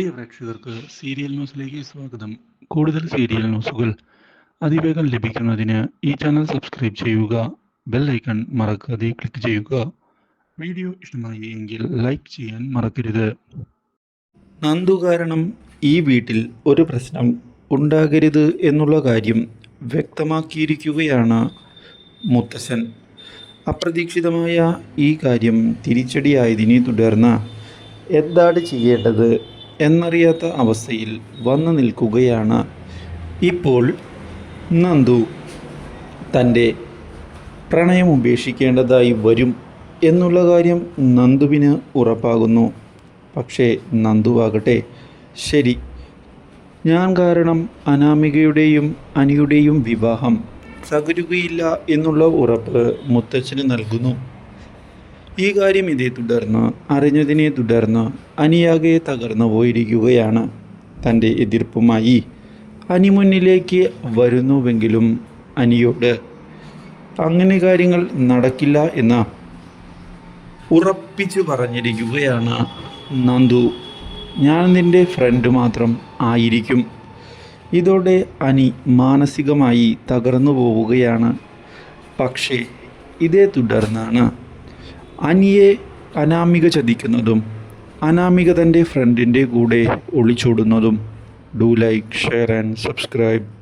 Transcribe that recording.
പ്രിയ പ്രേക്ഷകർക്ക് സീരിയൽ ന്യൂസിലേക്ക് സ്വാഗതം. കൂടുതൽ സീരിയൽ ന്യൂസുകൾ അതിവേഗം ലഭിക്കുന്നതിന് ഈ ചാനൽ സബ്സ്ക്രൈബ് ചെയ്യുക ബെൽ ഐക്കൺ മറക്കാതെ ക്ലിക്ക് ചെയ്യുക. വീഡിയോ ഇഷ്ടമായി എങ്കിൽ ലൈക്ക് ചെയ്യാൻ മറക്കരുത്. നന്ദു കാരണം ഈ വീട്ടിൽ ഒരു പ്രശ്നം ഉണ്ടാകരുത് എന്നുള്ള കാര്യം വ്യക്തമാക്കിയിരിക്കുകയാണ് മുത്തശ്ശൻ. അപ്രതീക്ഷിതമായ ഈ കാര്യം തിരിച്ചടിയായതിനെ തുടർന്ന് എന്താണ് ചെയ്യേണ്ടത് എന്നറിയാത്ത അവസ്ഥയിൽ വന്നു നിൽക്കുകയാണ് ഇപ്പോൾ നന്ദു. തന്റെ പ്രണയം ഉപേക്ഷിക്കേണ്ടതായി വരും എന്നുള്ള കാര്യം നന്ദുവിന് ഉറപ്പാകുന്നു. പക്ഷേ നന്ദുവാകട്ടെ ശരി. ഞാൻ കാരണം അനാമികയുടെയും അനിയുടെയും വിവാഹം തകരുകയില്ല എന്നുള്ള ഉറപ്പ് മുത്തച്ഛന് നൽകുന്നു. ഈ കാര്യം ഇതേ തുടർന്ന് അറിഞ്ഞതിനെ തുടർന്ന് അനിയാകെ തകർന്നു പോയിരിക്കുകയാണ്. തന്റെ എതിർപ്പുമായി അനി മുന്നിലേക്ക് വരുന്നുവെങ്കിലും അനിയോട് അങ്ങനെ കാര്യങ്ങൾ നടക്കില്ല എന്ന് ഉറപ്പിച്ചു പറഞ്ഞിരിക്കുകയാണ് നന്ദു. ഞാൻ നിന്റെ ഫ്രണ്ട് മാത്രം ആയിരിക്കും. ഇതോടെ അനി മാനസികമായി തകർന്നു പോവുകയാണ്. പക്ഷേ ഇതേ തുടർന്നാണ് അനിയെ അനാമിക ചതിക്കുന്നതും അനാമിക തന്റെ ഫ്രണ്ടിന്റെ കൂടെ ഒളിച്ചോടുന്നതും. Do like share and subscribe